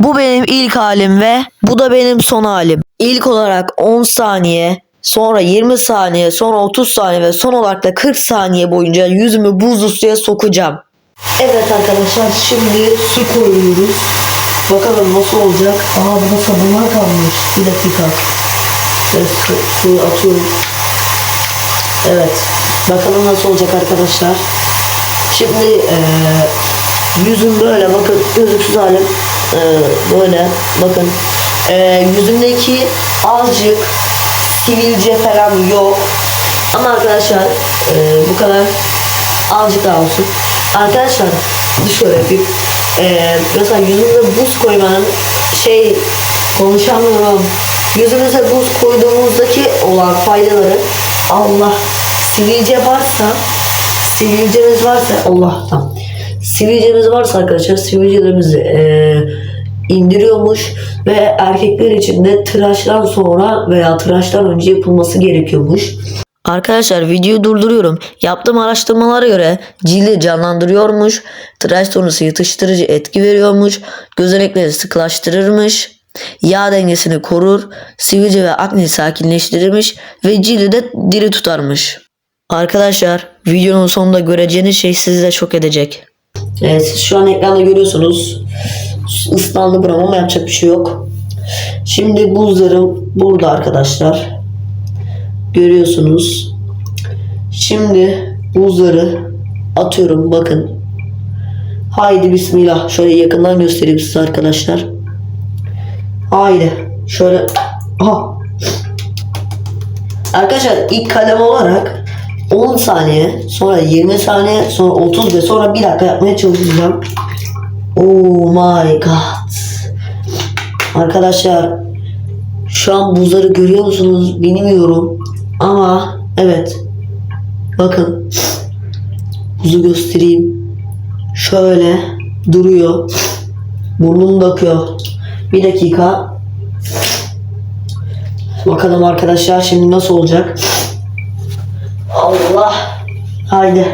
Bu benim ilk halim ve bu da benim son halim. İlk olarak 10 saniye, sonra 20 saniye, sonra 30 saniye ve son olarak da 40 saniye boyunca yüzümü buzlu suya sokacağım. Evet arkadaşlar şimdi su koyuyoruz. Bakalım nasıl olacak. Aa burada sabunlar kalmış. Bir dakika. Ben su, suyu atıyorum. Evet. Bakalım nasıl olacak arkadaşlar. Şimdi eee yüzüm böyle bakın gözüksüz halim eee, böyle bakın. Eee yüzümdeki azıcık sivilce falan yok. Ama arkadaşlar eee, bu kadar azıcık daha olsun. Arkadaşlar şöyle yapayım Eee, mesela yüzümde buz koymanın şey konuşamıyorum yüzümüze buz koyduğumuzdaki olan faydaları Allah sivilce varsa sivilceniz varsa Allah'tan sivilceniz varsa arkadaşlar sivilcelerimizi eee, indiriyormuş ve erkekler için de tıraştan sonra veya tıraştan önce yapılması gerekiyormuş. Arkadaşlar videoyu durduruyorum. Yaptığım araştırmalara göre cildi canlandırıyormuş, tıraş sonrası yatıştırıcı etki veriyormuş, gözenekleri sıklaştırırmış, yağ dengesini korur, sivilce ve akneyi sakinleştirirmiş ve cildi de diri tutarmış. Arkadaşlar videonun sonunda göreceğiniz şey sizi de şok edecek. Evet siz şu an ekranda görüyorsunuz. Islandı buram ama yapacak bir şey yok. Şimdi buzlarım burada arkadaşlar. Görüyorsunuz. Şimdi buzları atıyorum bakın. Haydi bismillah. Şöyle yakından göstereyim size arkadaşlar. Haydi. Şöyle. Aha. Arkadaşlar ilk kalem olarak 10 saniye, sonra 20 saniye, sonra 30 ve sonra 1 dakika yapmaya çalışacağım. Oh my god. Arkadaşlar şu an buzları görüyor musunuz bilmiyorum. Ama evet. Bakın. Buzu göstereyim. Şöyle duruyor. Burnum da akıyor. Bir dakika. Bakalım arkadaşlar şimdi nasıl olacak. Allah. Haydi.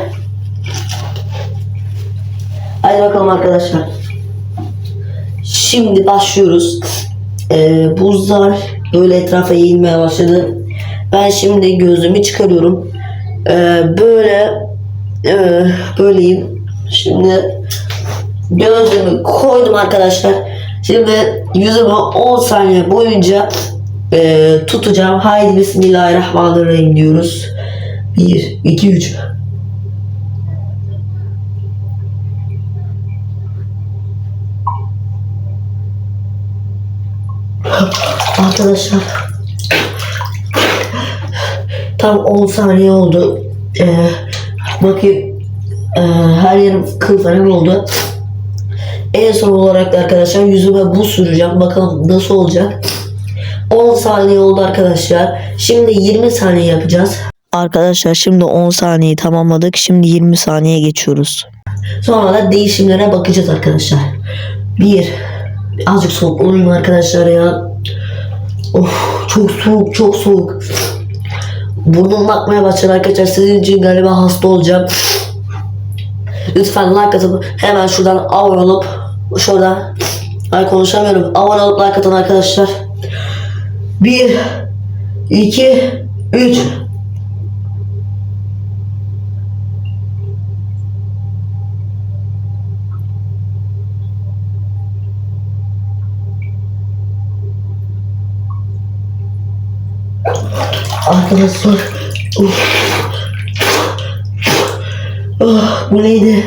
Haydi bakalım arkadaşlar. Şimdi başlıyoruz. Ee, buzlar böyle etrafa yayılmaya başladı. Ben şimdi gözlüğümü çıkarıyorum. Ee, böyle e, böyleyim. Şimdi gözlüğümü koydum arkadaşlar. Şimdi yüzümü 10 saniye boyunca e, tutacağım. Haydi Bismillahirrahmanirrahim diyoruz. 1, 2, 3. Arkadaşlar tam 10 saniye oldu. Ee, bakayım ee, her yerim kıl falan oldu. En son olarak da arkadaşlar yüzüme buz süreceğim. Bakalım nasıl olacak. 10 saniye oldu arkadaşlar. Şimdi 20 saniye yapacağız. Arkadaşlar şimdi 10 saniyeyi tamamladık. Şimdi 20 saniye geçiyoruz. Sonra da değişimlere bakacağız arkadaşlar. Bir azıcık soğuk olayım arkadaşlar ya. Of çok soğuk çok soğuk. Burnum akmaya başladı arkadaşlar. Sizin için galiba hasta olacağım. Lütfen like atıp hemen şuradan abone olup şuradan ay konuşamıyorum. Abone olup like atın arkadaşlar. 1 2 3 Arkadaşlar Uf. Ah, bu neydi?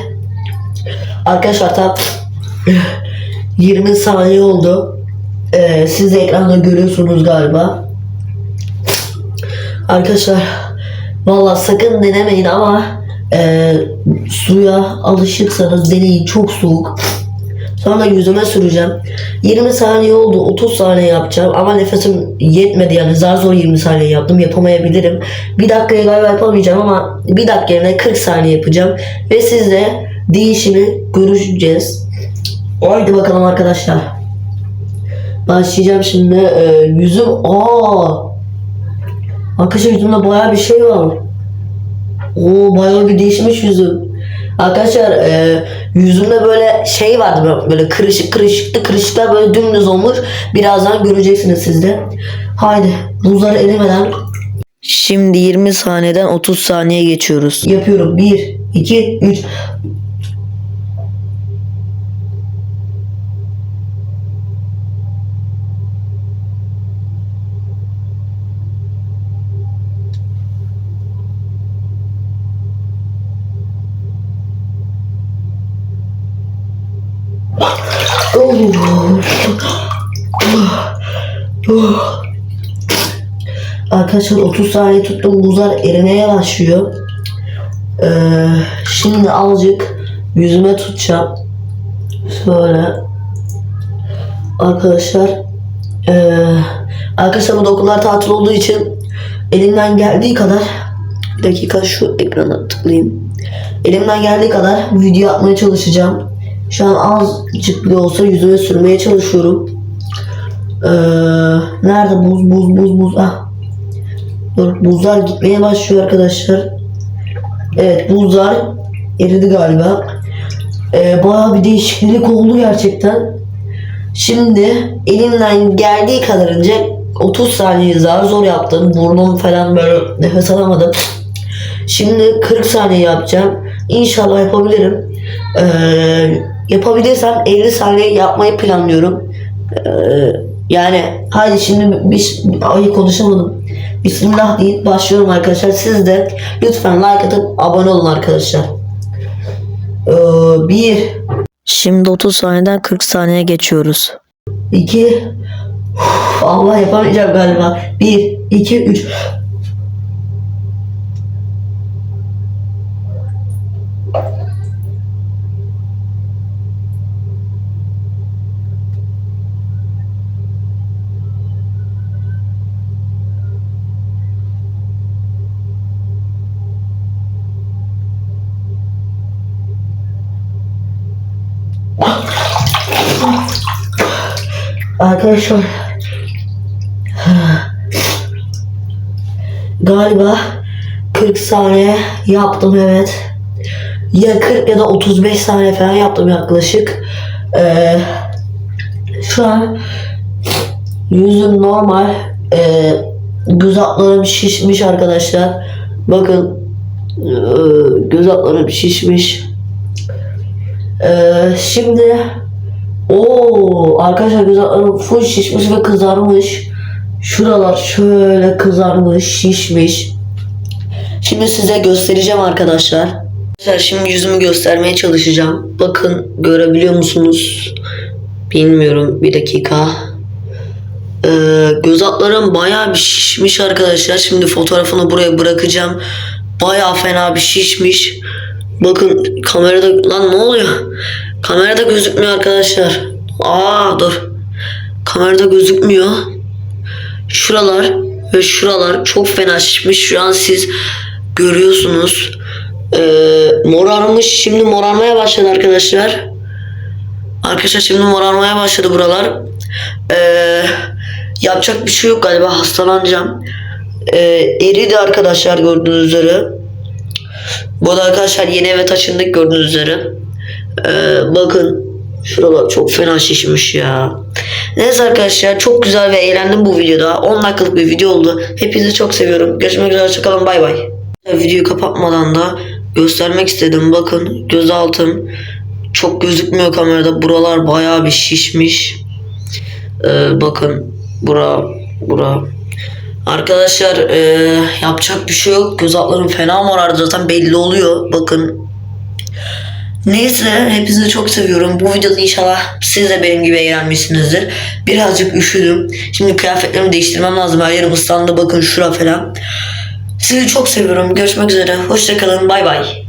Arkadaşlar tam 20 saniye oldu. Ee, siz ekranda görüyorsunuz galiba. Arkadaşlar valla sakın denemeyin ama e, suya alışıksanız deneyin çok soğuk. Sonra yüzüme süreceğim. 20 saniye oldu. 30 saniye yapacağım. Ama nefesim yetmedi yani. Zar zor 20 saniye yaptım. Yapamayabilirim. Bir dakikaya galiba yapamayacağım ama bir dakika yerine 40 saniye yapacağım. Ve sizle değişimi göreceğiz. Haydi bakalım arkadaşlar. Başlayacağım şimdi. Ee, yüzüm... Aa! Arkadaşlar yüzümde bayağı bir şey var. Oo bayağı bir değişmiş yüzüm. Arkadaşlar e, yüzümde böyle şey vardı böyle kırışık kırışıklı kırışıklar böyle dümdüz olmuş. Birazdan göreceksiniz siz de. Haydi buzlar erimeden Şimdi 20 saniyeden 30 saniye geçiyoruz. Yapıyorum. 1, 2, 3. Arkadaşlar 30 saniye tuttum. Buzlar erimeye başlıyor. Ee, şimdi azıcık yüzüme tutacağım. Şöyle. Arkadaşlar. ee, arkadaşlar bu okullar tatil olduğu için elimden geldiği kadar bir dakika şu ekrana tıklayayım. Elimden geldiği kadar video atmaya çalışacağım. Şu an azıcık bile olsa yüzüme sürmeye çalışıyorum. Ee, nerede buz buz buz buz ah Dur, buzlar gitmeye başlıyor arkadaşlar. Evet buzlar eridi galiba. Ee, bayağı bir değişiklik oldu gerçekten. Şimdi elimden geldiği kadarınca 30 saniye zar zor yaptım. Burnum falan böyle nefes alamadım. Şimdi 40 saniye yapacağım. İnşallah yapabilirim. Ee, yapabilirsem 50 saniye yapmayı planlıyorum. Ee, yani hadi şimdi bir, ay konuşamadım. Bismillah deyip başlıyorum arkadaşlar. Siz de lütfen like atıp abone olun arkadaşlar. Ee, bir. Şimdi 30 saniyeden 40 saniye geçiyoruz. 2 Allah yapamayacağım galiba. 1, 2, 3. Arkadaşlar galiba 40 saniye yaptım evet. Ya 40 ya da 35 saniye falan yaptım yaklaşık. Ee, şu an yüzüm normal. Ee, göz altlarım şişmiş arkadaşlar. Bakın ee, göz altlarım şişmiş. Ee, şimdi Oo arkadaşlar altlarım full şişmiş ve kızarmış. Şuralar şöyle kızarmış, şişmiş. Şimdi size göstereceğim arkadaşlar. Arkadaşlar şimdi yüzümü göstermeye çalışacağım. Bakın görebiliyor musunuz? Bilmiyorum bir dakika. Ee, göz altlarım bayağı bir şişmiş arkadaşlar. Şimdi fotoğrafını buraya bırakacağım. Bayağı fena bir şişmiş. Bakın kamerada lan ne oluyor? Kamerada gözükmüyor arkadaşlar. Aa dur. Kamerada gözükmüyor. Şuralar ve şuralar çok fena şişmiş. Şu an siz görüyorsunuz. Ee, morarmış. Şimdi morarmaya başladı arkadaşlar. Arkadaşlar şimdi morarmaya başladı buralar. Ee, yapacak bir şey yok galiba hastalanacağım. Ee, eridi arkadaşlar gördüğünüz üzere. Bu da arkadaşlar yeni eve taşındık gördüğünüz üzere. Ee, bakın şuralar çok fena şişmiş ya. Neyse arkadaşlar çok güzel ve eğlendim bu videoda. 10 dakikalık bir video oldu. Hepinizi çok seviyorum. Görüşmek üzere hoşçakalın bay bay. Videoyu kapatmadan da göstermek istedim. Bakın gözaltım çok gözükmüyor kamerada. Buralar bayağı bir şişmiş. Ee, bakın bura bura Arkadaşlar e, yapacak bir şey yok. Göz altlarım fena morardı zaten belli oluyor. Bakın. Neyse hepinizi çok seviyorum. Bu videoda inşallah siz de benim gibi eğlenmişsinizdir. Birazcık üşüdüm. Şimdi kıyafetlerimi değiştirmem lazım. Her yerim ıslandı bakın şura falan. Sizi çok seviyorum. Görüşmek üzere. Hoşçakalın. Bay bay.